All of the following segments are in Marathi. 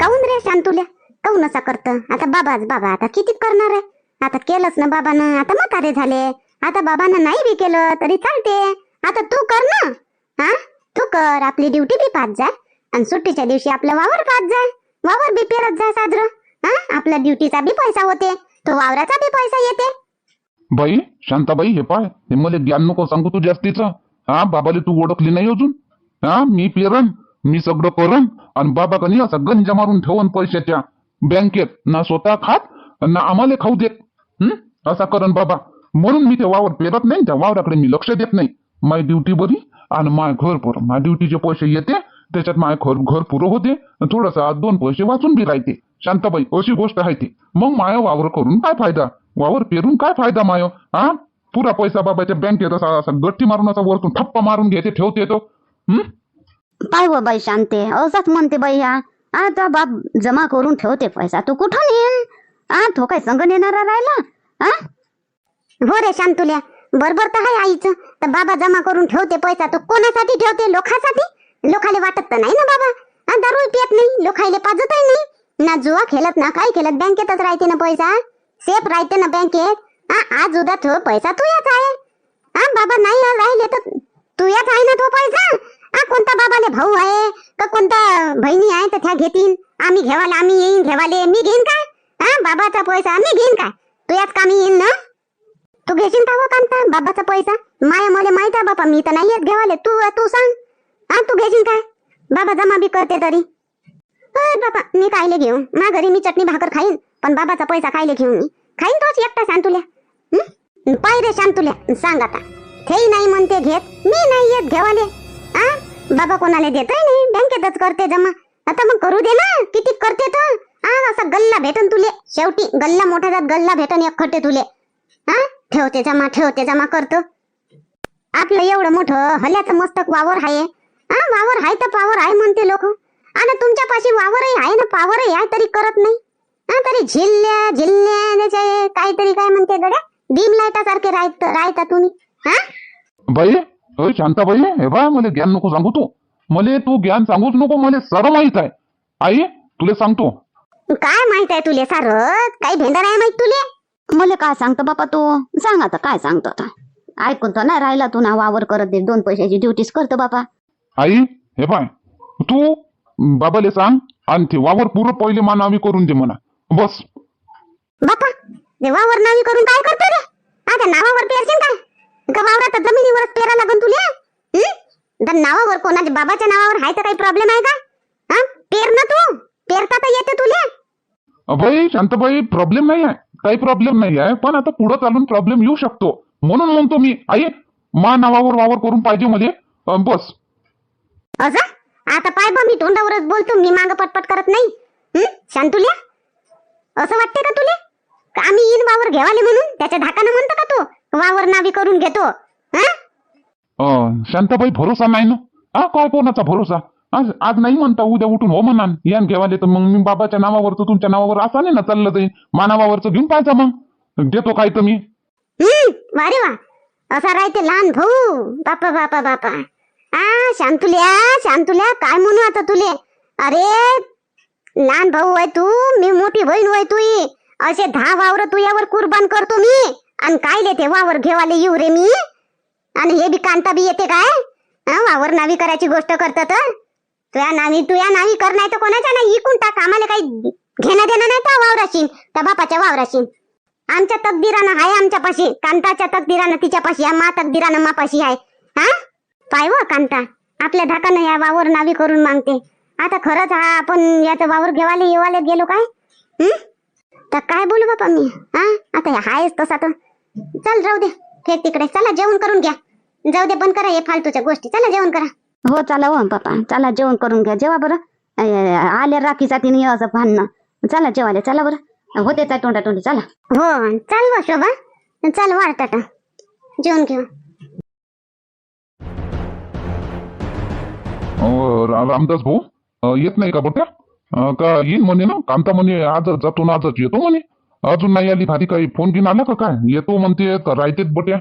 काऊन रे शांतुल्या काऊन असा करत? आता बाबाच बाबा आता किती करणार आहे? आता केलंच ना बाबानं आता म्हातारे झाले. आता बाबानं नाही बी केलं तरी चालते. आता तू कर ना. हा? तू कर आपली ड्युटी बी पाच जाय आणि सुट्टीच्या दिवशी आपलं वावर पाच जाय वावर बी पेरत जाय साजरं. हा? आपल्या ड्युटीचा बी पैसा होते. तो वावराचा बी पैसा येते. बाई शांताबाई हे पाय हे मला ज्ञान नको सांगू तू जास्तीचं. हा बाबाले तू ओळखली नाही अजून? हा मी पेरन. मी सगळं करून आणि बाबा कनी असा गंजा मारून ठेवून पैशाच्या बँकेत. ना स्वतः खात ना आम्हाला खाऊ देत. हम्म असा करन बाबा. म्हणून मी ते वावर पेरत नाही त्या वावराकडे मी लक्ष देत नाही. माय ड्युटी बरी आणि माय घर पर माय ड्युटीचे पैसे येते त्याच्यात माय घर घर पुरं होते. थोडसा दोन पैसे वाचून बी राहते. शांताबाई अशी गोष्ट आहे ती. मग माय वावर करून काय फायदा? वावर पेरून काय फायदा माय? हा? पुरा पैसा बाबाच्या बँकेत असा असा गट्टी मारून असा वरतून ठप्पा मारून घेते ठेवते तो. हम्म पाय व बाई शांते असंच म्हणते बाई हा आता बाप जमा करून ठेवते पैसा तू कुठं येईल हा? तो काय संग नेणारा राहिला हा हो रे शांतुल्या बरोबर तर आहे आईचं तर बाबा जमा करून ठेवते पैसा तो कोणासाठी ठेवते लोकांसाठी? लोकाले वाटत तर नाही ना बाबा दारू पियत नाही लोकायले पाजतही नाही ना जुवा खेळत ना काय खेळत बँकेतच राहते ना पैसा सेफ राहते ना बँकेत हा आज उद्या तो पैसा तुयाच आहे हा बाबा नाही राहिले तर तुयाच आहे ना तो पैसा? हा कोणता बाबाले भाऊ आहे? का कोणता बहिणी आहे तर त्या घेतील आम्ही घेवाले आम्ही येईन घेवाले. मी घेईन काय हा बाबाचा पैसा. मी घेईन काय तू तुयाच कामी येईन ना? तू घेशील का हो कांता बाबाचा पैसा? माया मला माहीत आहे बापा मी तर नाही येत घेवाले. तू तू सांग. हा तू घेशील काय बाबा जमा बी करते तरी. बाबा मी कायले घेऊ? मा घरी मी चटणी भाकर खाईन पण बाबाचा पैसा खायले घेऊन मी? खाईन तोच एकटा शांतुल्या. हं? पाय रे शांतुल्या. सांग आता. तेही नाही म्हणते घेत मी नाही येत घेवाले. आ? बाबा कोणाला देतोय नाही बँकेतच करते जमा. आता मग करू दे ना. किती करते तर हा असा गल्ला भेटन तुले. शेवटी गल्ला मोठा जात गल्ला भेटन एक खटे तुले. हा ठेवते जमा ठेवते जमा करतो. आपलं एवढं मोठं हल्याचं मस्तक वावर आहे हा वावर आहे तर पावर आहे म्हणते लोक. आणि तुमच्यापाशी वावरही आहे ना पावरही आहे तरी करत नाही. हा तरी झिल्ल्या झिल्ल्या काहीतरी काय म्हणते गड्या? डीम लाईटा सारखे राहत राहता तुम्ही. हा बाई अय शांताबाई हे बा मला ज्ञान नको सांगू तू. मला तू ज्ञान सांगूच नको मला सर्व माहीत आहे. आई तुला सांगतो. काय माहीत आहे तुले सारं? काही भेंडा नाही माहीत तुले? मला काय सांगतो बापा तू? सांग आता काय सांगतो आता? ऐकून तर नाही राहिला तू ना वावर करत दे दोन पैशाची ड्युटीज करतो बापा. आई हे पाय तू बाबाले सांग आणि ते वावर पुरं पहिले मानावी करून दे म्हणा. बस. बापा ते वावर नावी करून काय करतो रे? आता नावावर पेरशील काय का वावरात जमिनीवरच पेरा लागून तुले? तर नावावर कोणाच्या बाबाच्या नावावर आहे तर काही प्रॉब्लेम आहे का? हा? पेर ना तू. पेरता तर येते तुले. बाई शांताबाई प्रॉब्लेम नाही आहे. काही प्रॉब्लेम नाही आहे. पण आता पुढं चालून प्रॉब्लेम येऊ शकतो. म्हणून म्हणतो मी आई मा नावावर वावर करून पाहिजे मध्ये अं, बस. असं आता पाय बा मी तोंडावरच बोलतो. मी माग पटपट करत नाही. हं? शांतुल्या असं वाटते का तुले? का आम्ही येईन वावर घेवाले म्हणून? त्याच्या धाकानं म्हणतो का तू? वावर नावी करून घेतो हा? शांताबाई भरोसा नाही ना? हा काय कोणाचा भरोसा? आज आज नाही म्हणता उद्या उठून हो म्हणा यान घेवाले तर मग मी बाबाच्या नावावरचं तुमच्या नावावर असा नाही ना चाललं जाईल मा नावावरचं घेऊन पाहायचं मग. देतो काय तर मी हं, वा. असा राहते लहान भाऊ. बापा बापा बापा. आ शांतुल्या शांतुल्या काय म्हणू आता तुले? अरे लहान भाऊ आहे तू मी मोठी बहीण होय तुई. असे दहा वावर तू यावर कुर्बान करतो मी. आणि काय लेते वावर घेवाले येऊ रे मी? आणि हे बी कांता बी येते काय? वावर नावी करायची गोष्ट करत तर? तुया नावी तुया नावी कर नाही तर कोणाच्या नाही? इकून टाक. आम्हाला काही घेणं देणं नाही त्या वावराशी त्या बापाच्या वावराशी. आमच्या तकदीरानं आहे आमच्यापाशी. कांताच्या तकदीरानं तिच्यापाशी आहे मा तकदीरानं मापाशी आहे. हा? पाय व कांता. आपल्या धाकानं या वावर नावी करून मागते. आता खरंच हा आपण याचं वावर घेवाले येवाले गेलो काय? हम्म तर काय बोलू बापा मी? हा? आता हायच तसा तर. चल जाऊ दे. फेक तिकडे. चला जेवण करून घ्या. जाऊ दे बंद करा हे फालतूच्या गोष्टी. चला जेवण करा. हो चला हो बापा चला जेवण करून घ्या. जेवा बरं. आल्या राखीचा तिने असं भांडणं. चला जेवाले चला बरं. होते त्या तोंडा तोंडी चला. हो चल व शोभा. चल वाढ टाटा जेवण घेऊ. रामदास भाऊ येत नाही का बट्या का येईन म्हणे ना? कांता म्हणे आजच जातो ना आजच येतो म्हणे. अजून नाही आली भारी काही फोन घेऊन आला का काय? येतो म्हणते का राहतेत बट्या.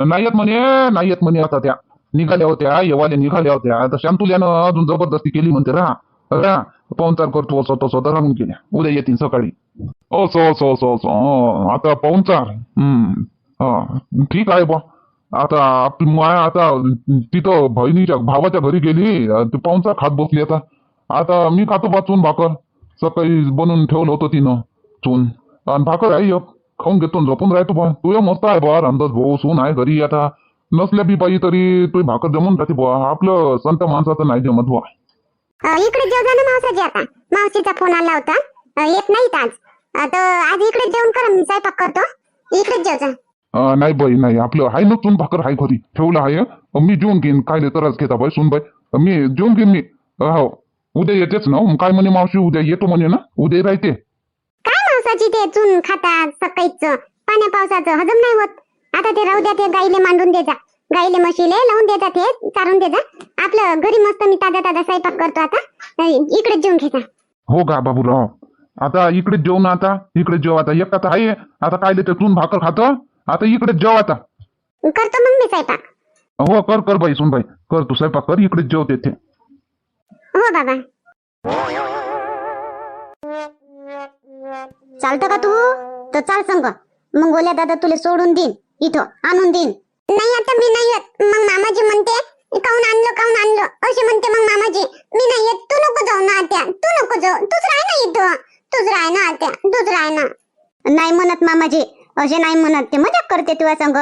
नाही येत म्हणे नाही येत म्हणे आता त्या. निघाल्या होत्या येवाल्या निघाल्या होत्या. आता शांतुल्यानं अजून जबरदस्ती केली म्हणते राहा. राहा. पाहुणचार करतो असं तसं तर राहून केल्या. उद्या येतील सकाळी. असो असो असो असो. हो, आता पाहुणचार हम्म. हा. ठीक आहे बा आता आपली माया आता तिथं बहिणीच्या भावाच्या घरी गेली. ती पाहुणचार खात बसली आता. आता मी खातो बा चून भाकर. सकाळी बनवून ठेवलं होतं तिनं. चून. आणि भाकर आहे एक खाऊन घेतो आणि झोपून राहतो बा. तुझ्या मस्त आहे बा रामदास भाऊ सून आहे घरी आता. नसल्या बी पाहिजे तरी तुझी भाकर जमून राहते बुवा आपलं संत माणसाचं नाही जमत अ, इकडे जेव जा ना मावसाजी आता. मावशीचा फोन आला होता. येत नाहीत आज. तर आज इकडे जेवण कर मी स्वयंपाक करतो. इकडेच जेव जा अं, नाही बाई नाही. आपलं आहे ना चून भाकर आहे घरी. ठेवलं आहे. मी जेवून घेईन. काय त्रास घेता बाई सुन बाई. मी जेवून घेईन मी. हो. उद्या येतेच ना मग काय म्हणे मावशी उद्या येतो म्हणे ना. उद्या राहते. काय मावसाची ते चून खातात सकाळीच पाण्या पावसाचं हजम नाही होत. आता ते राहू द्या ते गाईले मांडून दे जा गाईले म्हशीले लावून दे जा ते चारून दे जा आपलं घरी मस्त मी ताजा ताजा स्वयंपाक करतो आता. अ, इकडेच जेवून घे जा हो का बाबूराव? आता इकडे जेव ना आता इकडे जेव आता. एक आता आहे आता काय ते चून भाकर खातो आता इकडे जेव आता. करतो मग मी स्वयंपाक. हो कर कर बाई सुन बाई. कर तू स्वयंपाक कर इकडे जेव ते हो बाबा. चालतं का तू? तर चाल संग. मग गोल्या दादा तुला सोडून देईन. इथं आणून देईन. नाही आता मी नाही येत. मग मामाजी म्हणते काऊन आणलं काऊन आणलं? असे म्हणते मग मामाजी. मी नाही येत. तू नको जाऊ ना आत्या. तू नको जाऊ. तूच राह ना इथं. तूच राह ना आत्या. तूच राह ना. नाही म्हणत मामाजी. असे नाही म्हणत. ते मजाक करते तुझ्या संग.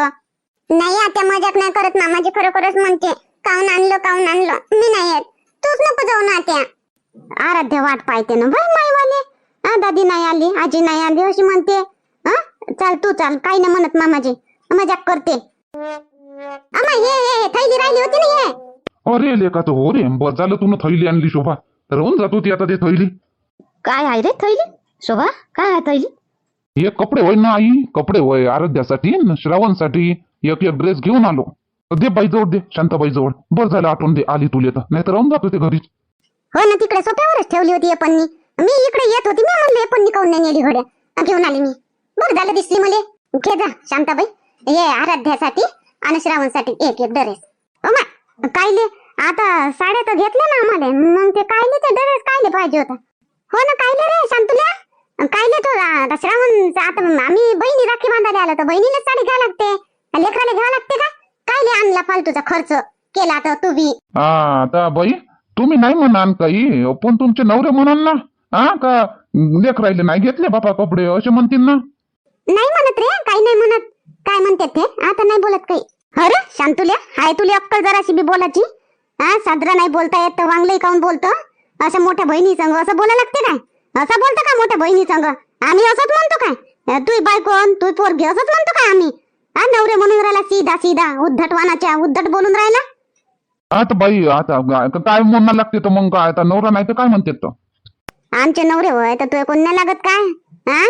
नाही आत्या मजाक नाही करत. मामाजी खरोखरच म्हणते काऊन आणलं काऊन आणलं? मी नाही येत. तूच नको जाऊ ना आत्या. आराध्य वाट पाहते ना. भाई माईवाले हा दादी नाही आली आजी नाही आली अशी म्हणते. हा चाल तू चाल काही नाही म्हणत मामाजी. मजाक करते. अम्मा हे हे थैली राहिली होती ना हे? अरे लेका तर हो रे बरं झालं तू थैली आणली शोभा. राहून जात होती आता ते थैली. काय आहे रे थैली? शोभा काय आहे थैली? हे कपडे होय ना आई? कपडे होय आरोग्यासाठी न श्रावणसाठी एक एक ड्रेस घेऊन आलो. दे बाई जवळ दे शांताबाई जवळ बरं झालं आठवण दे आली तुले तर. नाही तर राहून जात होते घरीच. हो ना तिकडे सोप्यावरच ठेवली होती पन्नी. मी इकडे येत होती मी म्हणले पण निकाऊन नाही नेली घड्या घेऊन आली मी. बरं झालं दिसली मला. घे जा शांताबाई. ये आराध्यासाठी आणि श्रावणसाठी. एक एक डरेस अमा हो कायले? आता साड्या तर घेतल्या ना आम्हाला. मग ते कायले ते कायले पाहिजे होता. हो ना कायले रे शांतुल्या? कायले तो आता श्रावण आता आम्ही बहिणी राखी बांधायला आलो तर बहिणीला साडी घ्यावी लागते. लेकराला घ्यावं लागते का? कायले आणला फालतूचा खर्च? केला तर तू बी आता बाई तुम्ही नाही म्हणाल काही पण तुमचे नवरे म्हणाल ना. हा का लेख राहिले नाही? घेतले बापा कपडे? असे म्हणतील ना. नाही म्हणत रे काही नाही म्हणत. काय म्हणते ते? आता नाही बोलत काही. अरे शांतुल्या हाय तुला अक्कल जराशी बी बोलायची हा साजरा नाही बोलता येत तर वांगलंही काऊन बोलतो? अशा मोठ्या बहिणी संग असं बोलायला लागते काय? असं बोलतो का मोठ्या बहिणी संग आम्ही असंच म्हणतो काय? तू बायकोन तू पोरगी असंच म्हणतो काय आम्ही? हा नवरे म्हणून राहिला सीधा सीधा उद्धटवानाच्या उद्धट बोलून राहिला. आता बाई आता काय म्हणणार लागते तर मग काय? आता नवरा नाही तर काय म्हणते तर आमचे नवरे होय तर तुझ्या कोण नाही लागत काय? हा?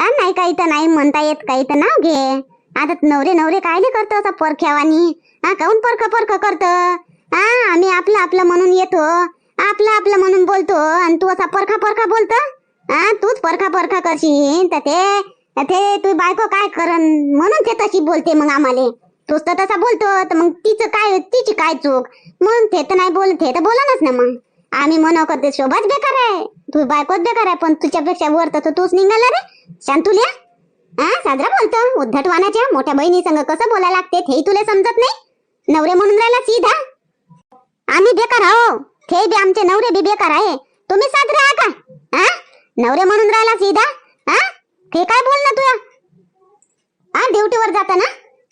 हा, नाही काही तर नाही म्हणता येत काही तर नाव घे. आता नवरे नवरे कायले करतो असं परख्यावानी? हा काऊन परख परख करत? हा आम्ही आपलं आपलं म्हणून येतो. आपलं आपलं म्हणून बोलतो. आणि तू असा परखा परखा बोलतो? हा तूच परखा परखा करशील. तर ते ते तू बायको काय करन म्हणून ते तशी बोलते मग आम्हाला. तूच तर तसा बोलतो तर मग तिचं काय तिची काय चूक? म्हणून ते तर नाही बोल ते तर बोलानच ना मग. आम्ही म्हणू करते शोभाच बेकार आहे. तू बायकोच बेकार आहे पण तुझ्यापेक्षा वर तर तूच निघाला रे. शांतुल्या. हा साजरा बोलतो. उद्धटवानाच्या मोठ्या बहिणी संग कसं बोलायला लागते हे तुला समजत नाही? नवरे म्हणून राहिला सीधा. आम्ही बेकार आहो. हे बी आमचे नवरे बी बेकार आहे. तुम्ही साजरे आहा का? हा? नवरे म्हणून राहिला सीधा. हा? हे काय बोल ना तुया हा ड्युटीवर जाताना?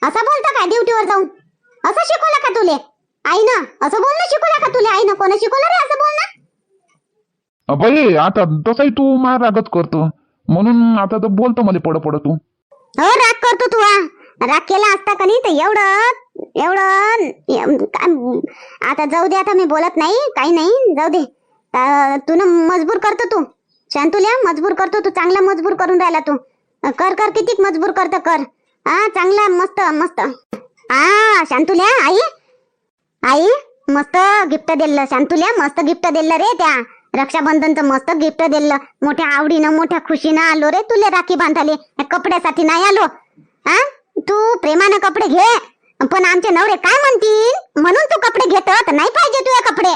असं बोलता काय ड्युटीवर जाऊन? असं शिकवलं का तुले? आई ना असं बोलणं शिकवलं का तुले आई ना कोण शिकवलं रे असं बोलणं? बाई आता तसाही तू मार रागत करतो. म्हणून आता तर बोलतो मला पड पड तू. हो राग करतो तू हा. राग केला असता का नाही तर एवढं एवढं एम- काय- आता जाऊ दे आता मी बोलत नाही काही नाही जाऊ दे. अं, तू ना मजबूर करतो तू. शांतुल्या मजबूर करतो तू चांगला मजबूर करून राहिला तू. अं, कर कर किती मजबूर करतो कर. हा चांगला मस्त मस्त. हा शांतुल्या आई. आई मस्त गिफ्ट दिलं शांतुल्या मस्त गिफ्ट दिलं रे त्या रक्षाबंधनचं मस्त गिफ्ट दिलं. मोठ्या आवडीनं मोठ्या खुशीनं आलो रे तुले राखी बांधाले कपड्यासाठी नाही आलो. हा तू प्रेमानं कपडे घे. पण आमचे नवरे काय म्हणतील? म्हणून तू कपडे घेत नाही पाहिजे तुझे कपडे.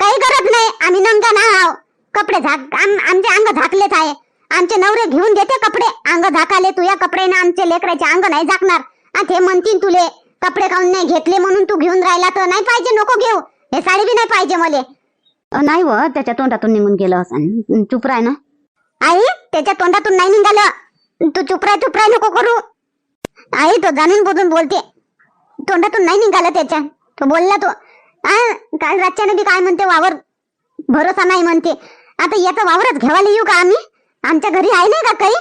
काही गरज नाही. आम्ही नंगा ना आहो. कपडे झाक आमचे अंग झाकलेच आहे. आमचे नवरे घेऊन देते कपडे. अंग झाकाले तुझ्या कपड्याने आमचे लेकराचे अंग नाही झाकणार. आणि ते म्हणतील तुले कपडे काऊन नाही घेतले म्हणून तू घेऊन राहिला तर नाही पाहिजे नको घेऊ. हे साडी बी नाही पाहिजे मले. नाही व त्याच्या तोंडातून निघून गेलं असं. चुप राय ना. आई त्याच्या तोंडातून नाही निघालं. तू चुप राय चुप राय नको करू. आई तो जाणून बुजून बोलते. तोंडातून नाही निघालं त्याच्या. तो बोलला तो काल रातच्याने बी काय म्हणते वावर भरोसा नाही म्हणते. आता याचा वावरच घ्यावायला येऊ का आम्ही? आमच्या घरी आहे नाही का काही?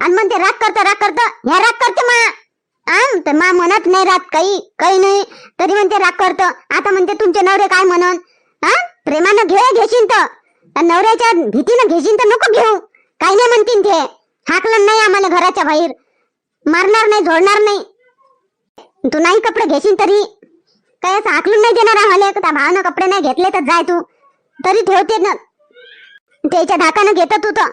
आणि म्हणते राग करता राग करता. ह्या राग करते मा. आ, तर मा म्हणत नाही रात काही काही नाही. तरी म्हणते राग करत. आता म्हणते तुमचे नवरे काय म्हणन? हा प्रेमानं घे घेशील तर. नवऱ्याच्या भीतीनं घेशील तर नको घेऊ. काही नाही म्हणतीन ते. हाकलं नाही आम्हाला घराच्या बाहेर. मारणार नाही झोडणार नाही. तू नाही कपडे घेशील तरी. काय असं हाकलून नाही देणार आम्हाला. त्या भावानं कपडे नाही घेतले तर जाय तू. तरी ठेवते ना. त्याच्या धाकानं घेत तू तर.